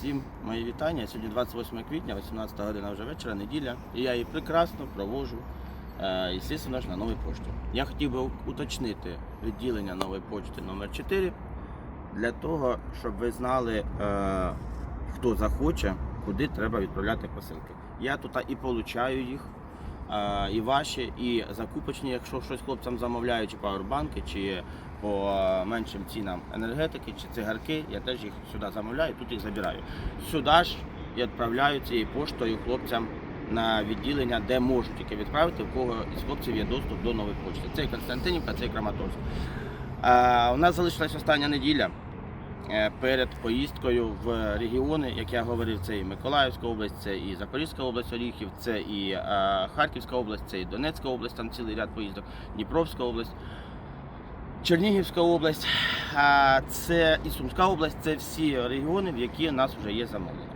Всім мої вітання. Сьогодні 28 квітня, 18 година вже вечора, неділя. І я її прекрасно провожу, е, і звісно ж, на новій пошті. Я хотів би уточнити відділення нової почти номер 4 для того, щоб ви знали, е, хто захоче, куди треба відправляти посилки. Я тут і получаю їх, і ваші, і закупочні, якщо щось хлопцям замовляють, чи павербанки, чи по меншим цінам енергетики чи цигарки, я теж їх сюди замовляю, тут їх забираю. Сюди ж і відправляю цією поштою хлопцям на відділення, де можуть тільки відправити, у кого із хлопців є доступ до нової почти. Це і Константинівка, це Краматорськ. У нас залишилась остання неділя перед поїздкою в регіони, як я говорив, це і Миколаївська область, це і Запорізька область Оріхів, це і е, Харківська область, це і Донецька область, там цілий ряд поїздок, Дніпровська область. Чернігівська область, це і Сумська область це всі регіони, в які у нас вже є замовлення.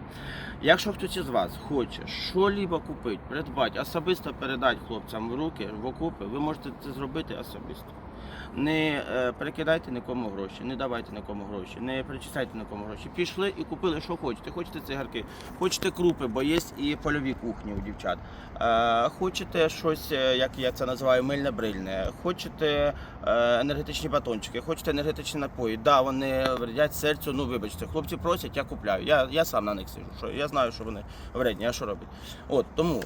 Якщо хтось із вас хоче що-либо купити, придбати, особисто передати хлопцям в руки, в окопи, ви можете це зробити особисто. Не е, перекидайте нікому гроші, не давайте нікому гроші, не перечисляйте нікому гроші. Пішли і купили, що хочете. Хочете цигарки, хочете крупи, бо є і польові кухні у дівчат. Е, хочете щось, е, як я це називаю, мильне брильне, хочете енергетичні батончики, хочете енергетичні напої. Да, вони вредять серцю. Ну вибачте, хлопці просять, я купляю. Я, я сам на них сижу. Що я знаю, що вони вредні, а що робить. От тому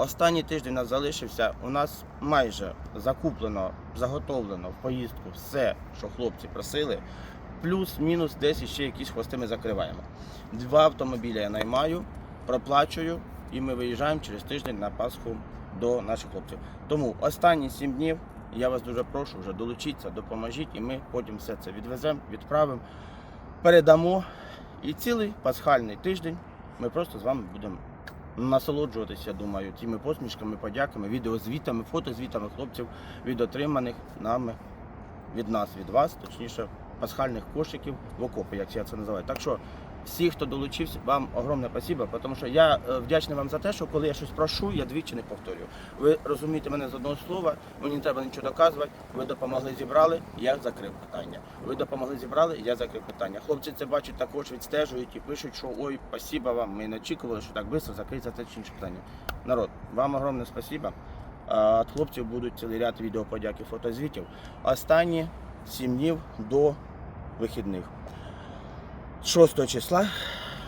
останній тиждень у нас залишився. У нас майже закуплено, заготовлено поїздку все, що хлопці просили. Плюс-мінус десь ще якісь хвости ми закриваємо. Два автомобіля я наймаю, проплачую, і ми виїжджаємо через тиждень на Пасху до наших хлопців. Тому останні сім днів я вас дуже прошу вже долучіться, допоможіть, і ми потім все це відвеземо, відправимо, передамо. І цілий пасхальний тиждень ми просто з вами будемо насолоджуватися, думаю, тими посмішками, подяками, відеозвітами, фотозвітами хлопців від отриманих нами від нас, від вас, точніше, пасхальних кошиків в окопи, як я це називаю. Так що всі, хто долучився, вам огромне спасибо, тому що я е, вдячний вам за те, що коли я щось прошу, я двічі не повторюю. Ви розумієте мене з одного слова, мені не треба нічого доказувати. Ви допомогли, зібрали, я закрив питання. Ви допомогли, зібрали, я закрив питання. Хлопці це бачать також, відстежують і пишуть, що ой, спасибо вам. Ми не очікували, що так швидко закриється це чи інше питання. Народ, вам огромне спасибо. Від хлопців будуть цілий ряд відеоподяки, фотозвітів. Останні 7 днів до вихідних. 6 числа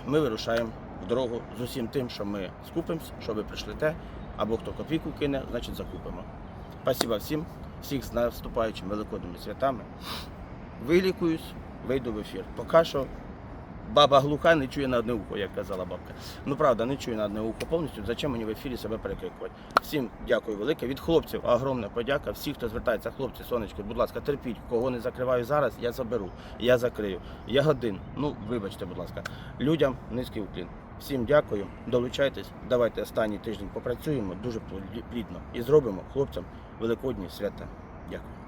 ми вирушаємо в дорогу з усім тим, що ми скупимось, що ви прийшлете, або хто копійку кине, значить закупимо. Спасибо всім, всіх з наступаючими великодніми святами. Вилікуюсь, вийду в ефір. Поки що баба глуха не чує на одне ухо, як казала бабка. Ну правда, не чує на одне ухо повністю. Зачем мені в ефірі себе перекрикувати? Всім дякую велике. Від хлопців огромна подяка. Всі, хто звертається, хлопці, сонечки, будь ласка, терпіть, кого не закриваю зараз, я заберу, я закрию. Я годин. Ну, вибачте, будь ласка. Людям низький уклін. Всім дякую, долучайтесь, давайте останній тиждень попрацюємо дуже плідно і зробимо хлопцям великодні свята. Дякую.